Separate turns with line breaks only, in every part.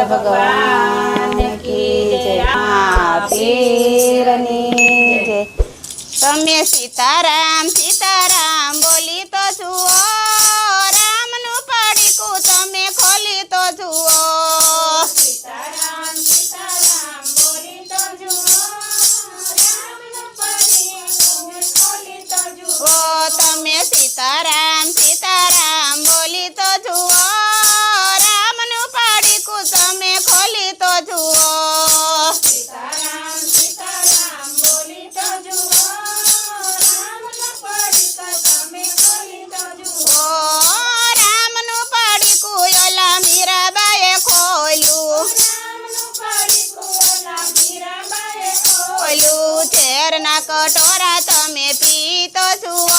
શંકર ભગવાન કી જય. પીરની જય તમે
સીતારામ સીતારામ બોલી તો જુઓ. રામનું પડીકું
તમે ખોલી તો જુઓ.
તમે
સીતારામ ના કટોરા તમે પીતો છુઓ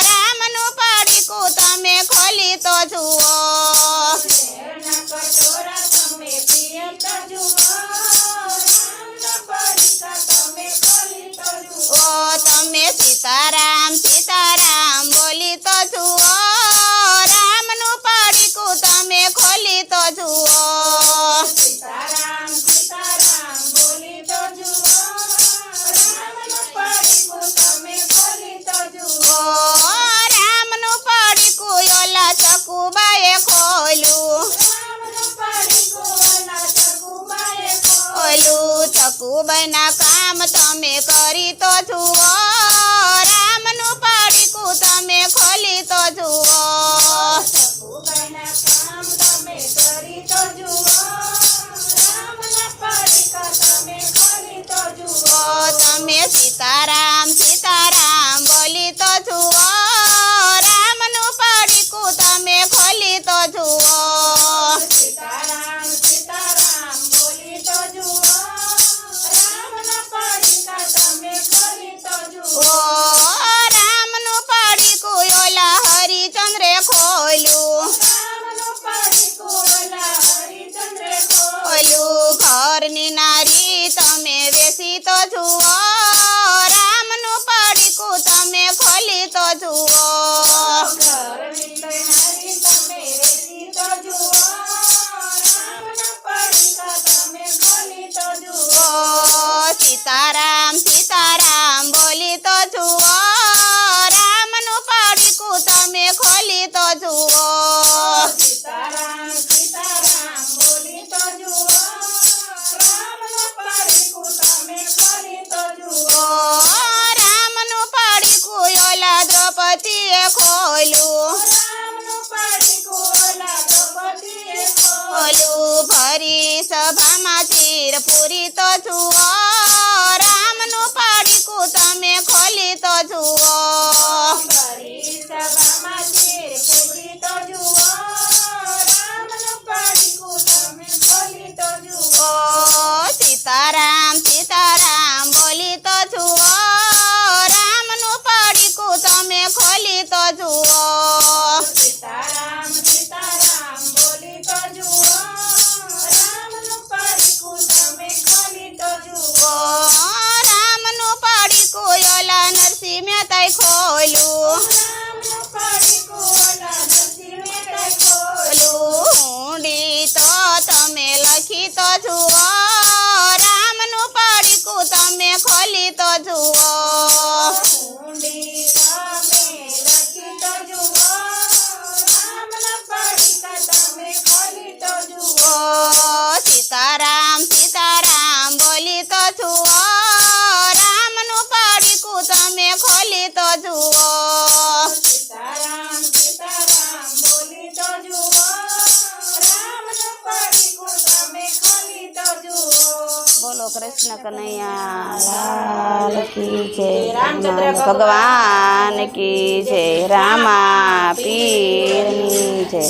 રામનું પડીકું તમે ખોલી તો
છુઓ તમે
સીતારામ સીતારામ બોલી તો છુઓ રામનું પડીકું તમે ખોલી તો છુઓ કુબના કામ તમે કરી તો જુઓ. રામનું પાડીકું તમે ખોલી તો જુઓ. મારી સભામાં ચીર પૂરી તો છું રામનું પાડીકું તમે ખોલી તો
છું મેં તઈ ખોલું
ખોલું. ઊંડી તો તમે લખી તો જુઓ. રામનું પડીકું તમે ખોલી તો જુઓ. કૃષ્ણ કનૈયા. કી જય ભગવાન કી જય રામા પીરની જય.